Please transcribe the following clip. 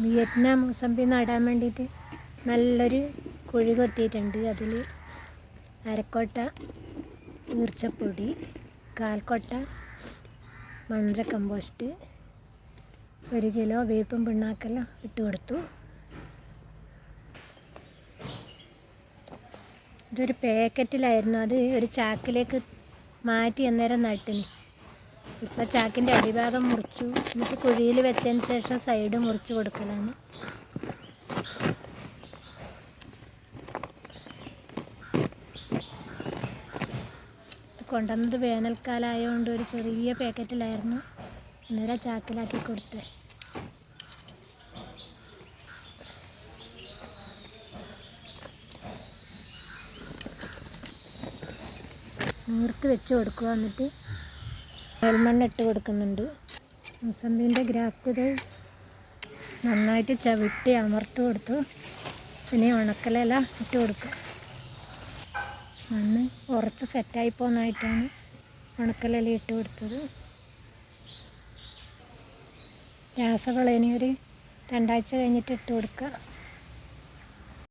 Vietnam mosambi നടാൻ വേണ്ടിയിട്ട് നല്ലൊരു കുഴി കൊത്തിയിട്ടുണ്ട്. അതിൽ അരക്കൊട്ട ഈർച്ചപ്പൊടി കാൽക്കൊട്ട മണ്ണര കമ്പോസ്റ്റ് ഒരു കിലോ വേപ്പും പിണ്ണാക്കെല്ലാം ഇട്ട് കൊടുത്തു. ഇതൊരു പാക്കറ്റിലായിരുന്നു. അത് ഒരു ചാക്കിലേക്ക് മാറ്റി അന്നേരം നട്ടിന്. ഇപ്പം ചാക്കിന്റെ അടിഭാഗം മുറിച്ചു. എന്നിട്ട് കുഴിയിൽ വെച്ചതിന് ശേഷം സൈഡ് മുറിച്ച് കൊടുക്കലാണ്. കൊണ്ടുവന്നത് വേനൽക്കാലമായതുകൊണ്ട് ഒരു ചെറിയ പാക്കറ്റിലായിരുന്നു. അന്നേരം ചാക്കിലാക്കി കൊടുത്തത് നീർത്ത് വെച്ച് കൊടുക്കുക എന്നിട്ട്. മേൽമണ്ണ് ഇട്ട് കൊടുക്കുന്നുണ്ട്. മുസമ്പിന്റെ ഗ്രാഫ്റ്റ് നന്നായിട്ട് ചവിട്ടി അമർത്ത് കൊടുത്തു. പിന്നെ ഉണക്കലില ഇട്ട് കൊടുക്കുക. മണ്ണ് ഉറച്ച് സെറ്റായി പോകുന്നതായിട്ടാണ് ഉണക്കലില ഇട്ട് കൊടുത്തത്. രാസവളം ഇനി ഒരു രണ്ടാഴ്ച കഴിഞ്ഞിട്ട് ഇട്ട് കൊടുക്കുക.